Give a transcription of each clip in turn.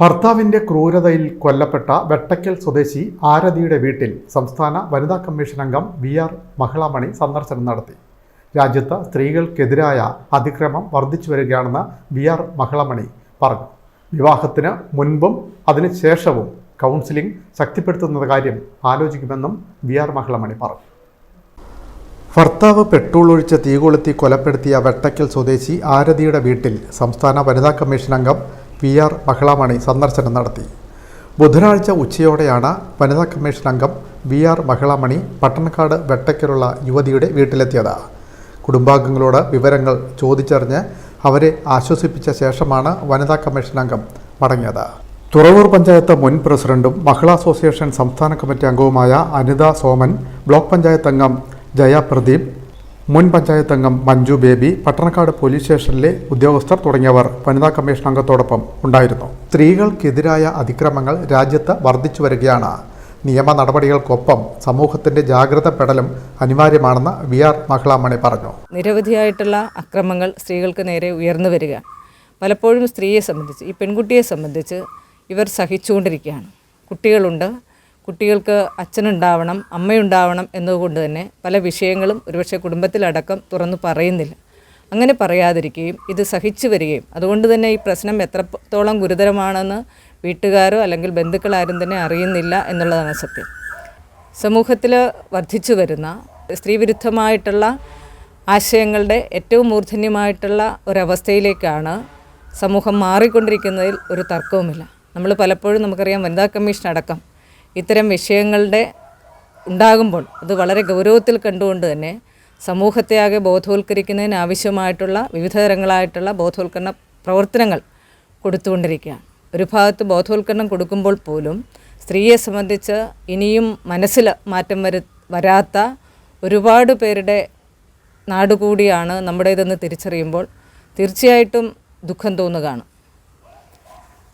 ഭർത്താവിന്റെ ക്രൂരതയിൽ കൊല്ലപ്പെട്ട വെട്ടക്കൽ സ്വദേശി ആരതിയുടെ വീട്ടിൽ സംസ്ഥാന വനിതാ കമ്മീഷൻ അംഗം വി ആർ മഹിളാമണി സന്ദർശനം നടത്തി. രാജ്യത്ത് സ്ത്രീകൾക്കെതിരായ അതിക്രമം വർദ്ധിച്ചു വരികയാണെന്ന് വി ആർ മഹിളാമണി പറഞ്ഞു. വിവാഹത്തിന് മുൻപും അതിനുശേഷവും കൗൺസിലിംഗ് ശക്തിപ്പെടുത്തുന്ന കാര്യം ആലോചിക്കുമെന്നും വി ആർ മഹിളാമണി പറഞ്ഞു. ഭർത്താവ് പെട്രോൾ ഒഴിച്ച് തീ കൊളുത്തി കൊലപ്പെടുത്തിയ വെട്ടയ്ക്കൽ സ്വദേശി ആരതിയുടെ വീട്ടിൽ സംസ്ഥാന വനിതാ കമ്മീഷൻ അംഗം വി ആർ മഹിളാമണി സന്ദർശനം നടത്തി. ബുധനാഴ്ച ഉച്ചയോടെയാണ് വനിതാ കമ്മീഷൻ അംഗം വി ആർ മഹിളാമണി പട്ടണക്കാട് വെട്ടയ്ക്കലുള്ള യുവതിയുടെ വീട്ടിലെത്തിയത്. കുടുംബാംഗങ്ങളോട് വിവരങ്ങൾ ചോദിച്ചറിഞ്ഞ് അവരെ ആശ്വസിപ്പിച്ച ശേഷമാണ് വനിതാ കമ്മീഷൻ അംഗം മടങ്ങിയത്. തുറവൂർ പഞ്ചായത്ത് മുൻ പ്രസിഡന്റും മഹിളാ അസോസിയേഷൻ സംസ്ഥാന കമ്മിറ്റി അംഗവുമായ അനിത സോമൻ ബ്ലോക്ക് പഞ്ചായത്ത് അംഗം ജയ പ്രദീപ് മുൻ പഞ്ചായത്ത് അംഗം മഞ്ജു ബേബി പട്ടണക്കാട് പോലീസ് സ്റ്റേഷനിലെ ഉദ്യോഗസ്ഥർ തുടങ്ങിയവർ വനിതാ കമ്മീഷൻ അംഗത്തോടൊപ്പം ഉണ്ടായിരുന്നു. സ്ത്രീകൾക്കെതിരായ അതിക്രമങ്ങൾ രാജ്യത്ത് വർദ്ധിച്ചു വരികയാണ്. നിയമ നടപടികൾക്കൊപ്പം സമൂഹത്തിന്റെ ജാഗ്രത പെടലും അനിവാര്യമാണെന്ന് വി ആർ മഹിളാമണി പറഞ്ഞു. നിരവധിയായിട്ടുള്ള അക്രമങ്ങൾ സ്ത്രീകൾക്ക് നേരെ ഉയർന്നു വരിക. പലപ്പോഴും സ്ത്രീയെ സംബന്ധിച്ച് ഈ പെൺകുട്ടിയെ സംബന്ധിച്ച് ഇവർ സഹിച്ചുകൊണ്ടിരിക്കുകയാണ്. കുട്ടികളുണ്ട് കുട്ടികൾക്ക് അച്ഛനുണ്ടാവണം അമ്മയുണ്ടാവണം എന്നതുകൊണ്ട് തന്നെ പല വിഷയങ്ങളും ഒരുപക്ഷെ കുടുംബത്തിലടക്കം തുറന്നു പറയുന്നില്ല. അങ്ങനെ പറയാതിരിക്കുകയും ഇത് സഹിച്ചു വരികയും അതുകൊണ്ട് തന്നെ ഈ പ്രശ്നം എത്രത്തോളം ഗുരുതരമാണെന്ന് വീട്ടുകാരോ അല്ലെങ്കിൽ ബന്ധുക്കളാരും തന്നെ അറിയുന്നില്ല എന്നുള്ളതാണ് സത്യം. സമൂഹത്തിൽ വർദ്ധിച്ചു വരുന്ന സ്ത്രീവിരുദ്ധമായിട്ടുള്ള ആശയങ്ങളുടെ ഏറ്റവും മൂർധന്യമായിട്ടുള്ള ഒരവസ്ഥയിലേക്കാണ് സമൂഹം മാറിക്കൊണ്ടിരിക്കുന്നതിൽ ഒരു തർക്കവുമില്ല. നമ്മൾ പലപ്പോഴും നമുക്കറിയാം വനിതാ കമ്മീഷൻ അടക്കം ഇത്തരം വിഷയങ്ങളുടെ ഉണ്ടാകുമ്പോൾ അത് വളരെ ഗൗരവത്തിൽ കണ്ടുകൊണ്ട് തന്നെ സമൂഹത്തെ ആകെ ബോധവൽക്കരിക്കുന്നതിന് ആവശ്യമായിട്ടുള്ള വിവിധ തരങ്ങളായിട്ടുള്ള ബോധവൽക്കരണ പ്രവർത്തനങ്ങൾ കൊടുത്തുകൊണ്ടിരിക്കുകയാണ്. ഒരു ഭാഗത്ത് ബോധവൽക്കരണം കൊടുക്കുമ്പോൾ പോലും സ്ത്രീയെ സംബന്ധിച്ച് ഇനിയും മനസ്സിൽ മാറ്റം വരു വരാത്ത ഒരുപാട് പേരുടെ നാടുകൂടിയാണ് നമ്മുടേതെന്ന് തിരിച്ചറിയുമ്പോൾ തീർച്ചയായിട്ടും ദുഃഖം തോന്നുകയാണ്.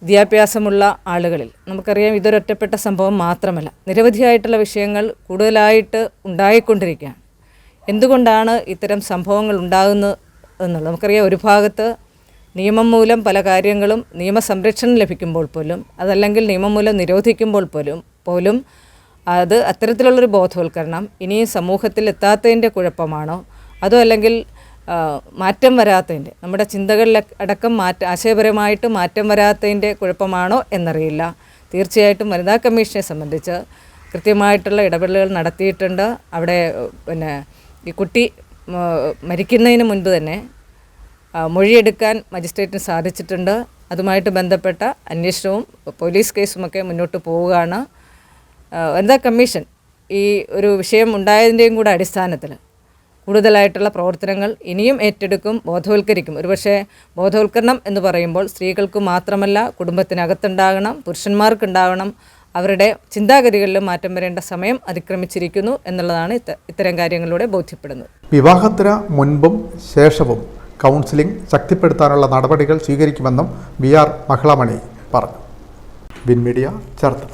വിദ്യാഭ്യാസമുള്ള ആളുകളിൽ. നമുക്കറിയാം ഇതൊരൊറ്റപ്പെട്ട സംഭവം മാത്രമല്ല. നിരവധിയായിട്ടുള്ള വിഷയങ്ങൾ കൂടുതലായിട്ട് ഉണ്ടായിക്കൊണ്ടിരിക്കുകയാണ്. എന്തുകൊണ്ടാണ് ഇത്തരം സംഭവങ്ങൾ ഉണ്ടാകുന്നത് എന്നുള്ളത്? നമുക്കറിയാം ഒരു ഭാഗത്ത് നിയമം മൂലം പല കാര്യങ്ങളും നിയമസംരക്ഷണം ലഭിക്കുമ്പോൾ പോലും അതല്ലെങ്കിൽ നിയമം മൂലം നിരോധിക്കുമ്പോൾ പോലും പോലും അത് അത്തരത്തിലുള്ളൊരു ബോധവൽക്കരണം ഇനിയും സമൂഹത്തിൽ എത്താത്തതിന്റെ കുഴപ്പമാണോ? അതോ അല്ലെങ്കിൽ മാറ്റം വരാത്തതിന്റെ നമ്മുടെ ചിന്തകളിൽ അടക്കം മാറ്റ ആശയപരമായിട്ട് മാറ്റം വരാത്തതിന്റെ കുഴപ്പമാണോ എന്നറിയില്ല. തീർച്ചയായിട്ടും വനിതാ കമ്മീഷനെ സംബന്ധിച്ച് കൃത്യമായിട്ടുള്ള ഇടപെടലുകൾ നടത്തിയിട്ടുണ്ട്. അവിടെ പിന്നെ ഈ കുട്ടി മരിക്കുന്നതിന് മുൻപ് തന്നെ മൊഴിയെടുക്കാൻ മജിസ്ട്രേറ്റിന് സാധിച്ചിട്ടുണ്ട്. അതുമായിട്ട് ബന്ധപ്പെട്ട അന്വേഷണവും പോലീസ് കേസുമൊക്കെ മുന്നോട്ട് പോവുകയാണ്. വനിതാ കമ്മീഷൻ ഈ ഒരു വിഷയം ഉണ്ടായതിന്റെയും കൂടെ അടിസ്ഥാനത്തിൽ കൂടുതലായിട്ടുള്ള പ്രവർത്തനങ്ങൾ ഇനിയും ഏറ്റെടുക്കും ബോധവൽക്കരിക്കും. ഒരുപക്ഷെ ബോധവൽക്കരണം എന്ന് പറയുമ്പോൾ സ്ത്രീകൾക്ക് മാത്രമല്ല കുടുംബത്തിനകത്തുണ്ടാകണം പുരുഷന്മാർക്കുണ്ടാകണം അവരുടെ ചിന്താഗതികളിലും മാറ്റം വരേണ്ട സമയം അതിക്രമിച്ചിരിക്കുന്നു എന്നുള്ളതാണ് ഇത്തരം കാര്യങ്ങളിലൂടെ ബോധ്യപ്പെടുന്നത്. വിവാഹത്തിന് മുൻപും ശേഷവും കൗൺസിലിംഗ് ശക്തിപ്പെടുത്താനുള്ള നടപടികൾ സ്വീകരിക്കുമെന്നും വി ആർ മഹിളാമണി പറഞ്ഞു. വിൻമീഡിയ ചേർത്തല.